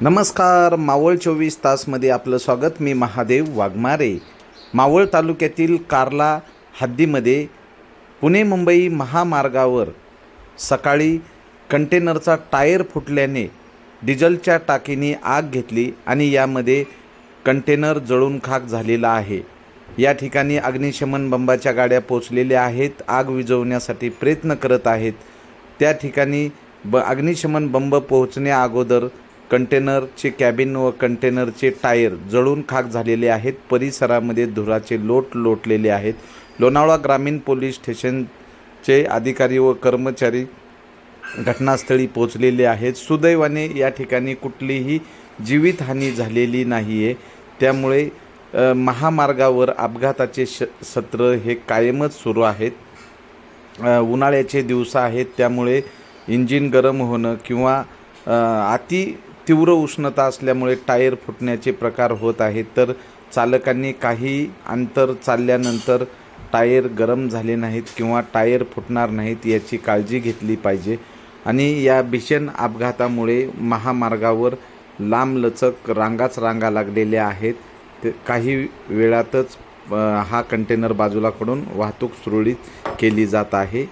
नमस्कार मावळ चोवीस तासमध्ये आपलं स्वागत. मी महादेव वाघमारे. मावळ तालुक्यातील कार्ला हद्दीमध्ये पुणे मुंबई महामार्गावर सकाळी कंटेनरचा टायर फुटल्याने डिझेलच्या टाकीने आग घेतली आणि यामध्ये कंटेनर जळून खाक झालेला आहे. या ठिकाणी अग्निशमन बंबाच्या गाड्या पोचलेल्या आहेत. आग विझवण्यासाठी प्रयत्न करत आहेत. त्या ठिकाणी ब अग्निशमन बंब पोहोचण्या अगोदर कंटेनरचे कॅबिन व कंटेनरचे टायर जळून खाक झालेले आहेत. परिसरामध्ये धुराचे लोट लोटलेले आहेत. लोणावळा ग्रामीण पोलीस स्टेशनचे अधिकारी व कर्मचारी घटनास्थळी पोचलेले आहेत. सुदैवाने या ठिकाणी कुठलीही जीवितहानी झालेली नाही आहे त्यामुळे महामार्गावर अपघाताचे श सत्र हे कायमच सुरू आहेत. उन्हाळ्याचे दिवस आहेत. त्यामुळे इंजिन गरम होणं किंवा अति तीव्र उष्णता असल्यामुळे टायर फुटण्याचे प्रकार होत आहेत. तर चालकांनी काही अंतर चालल्यानंतर टायर गरम झाले नाहीत किंवा टायर फुटणार नाहीत याची काळजी घेतली पाहिजे. आणि या भीषण अपघातामुळे महामार्गावर लांबलचक रांगाच रांगा लागलेल्या आहेत. ते काही वेळातच हा कंटेनर बाजूला कडून वाहतूक सुरळीत केली जात आहे.